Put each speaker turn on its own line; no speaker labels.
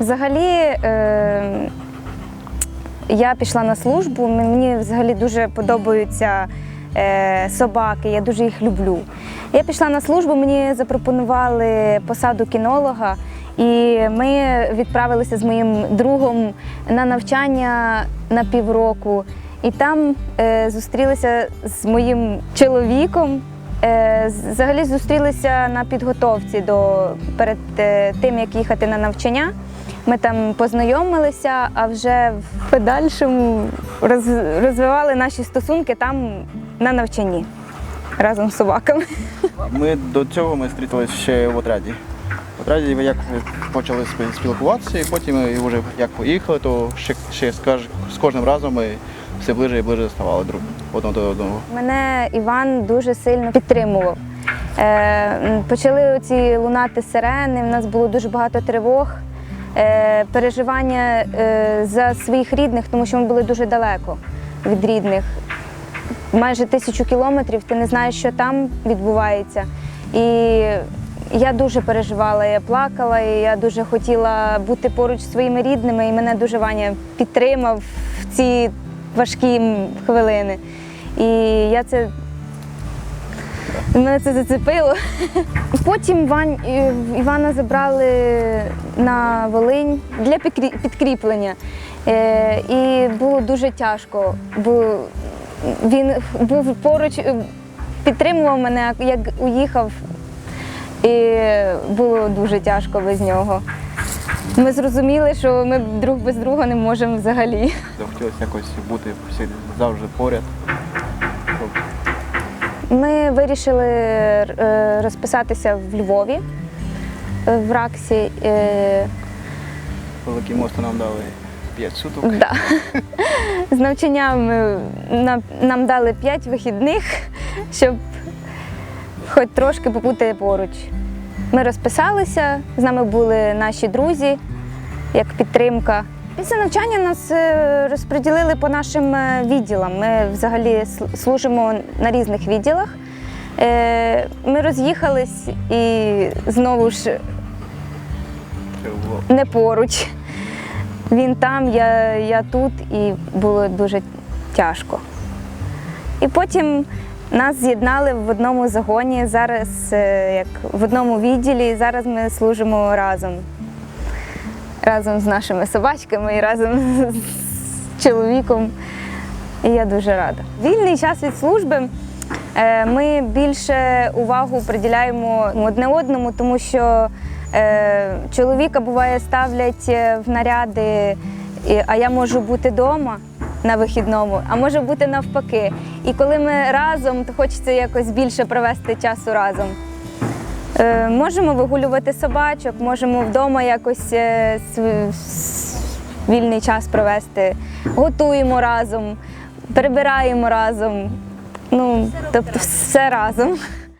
Взагалі, е, я пішла на службу. Мені взагалі дуже подобаються е, собаки, я дуже їх люблю. Я пішла на службу, мені запропонували посаду кінолога, і ми відправилися з моїм другом на навчання на півроку. І там е, зустрілися з моїм чоловіком. Взагалі зустрілися на підготовці до перед тим, як їхати на навчання. Ми там познайомилися, а вже в подальшому роз, розвивали наші стосунки там на навчанні разом з собаками.
Ми до цього ми зустрілися ще в отряді. В отряді як почали спілкуватися, і потім ми вже як поїхали, то ще, ще з, кожним разом ми все ближе і ближе ставали друг одного до одного.
Мене Іван дуже сильно підтримував. Е, почали оці лунати сирени, в нас було дуже багато тривог, переживання е, за своїх рідних, тому що ми були дуже далеко від рідних. Майже тисячу кілометрів, ти не знаєш, що там відбувається. І я дуже переживала, я плакала, і я дуже хотіла бути поруч зі своїми рідними, і мене дуже Ваня підтримав в ці важкі хвилини. І я це мене це зацепило. Потім Івана забрали на Волинь для підкріплення. Е, І було дуже тяжко, бо він був поруч, е, підтримував мене, як уїхав, і було дуже тяжко без нього. Ми зрозуміли, що ми друг без друга не можемо взагалі.
Захотілося якось бути завжди поряд.
Ми вирішили е, розписатися в Львові, е, в Раксі. Е,
Великий мост нам дали 5 суток.
Да. З навчанням нам, нам дали 5 вихідних, щоб хоч трошки побути поруч. Ми розписалися, з нами були наші друзі, як підтримка. Після навчання нас е, розподілили по нашим е, відділам. Ми взагалі служимо на різних відділах. Е, Ми роз'їхались і знову ж не поруч. Він там, я, я тут, і було дуже тяжко. І потім нас з'єднали в одному загоні, зараз як в одному відділі, і зараз ми служимо разом. Разом з нашими собачками і разом з чоловіком. І я дуже рада. Вільний час від служби е, ми більше увагу приділяємо одне одному, тому що е, чоловіка буває ставлять е, в наряди, а я можу бути вдома на вихідному, а може бути навпаки. І коли ми разом, то хочеться якось більше провести часу разом. Е, Можемо вигулювати собачок, можемо вдома якось е, вільний час провести, готуємо разом, перебираємо разом. Ну, тобто все разом.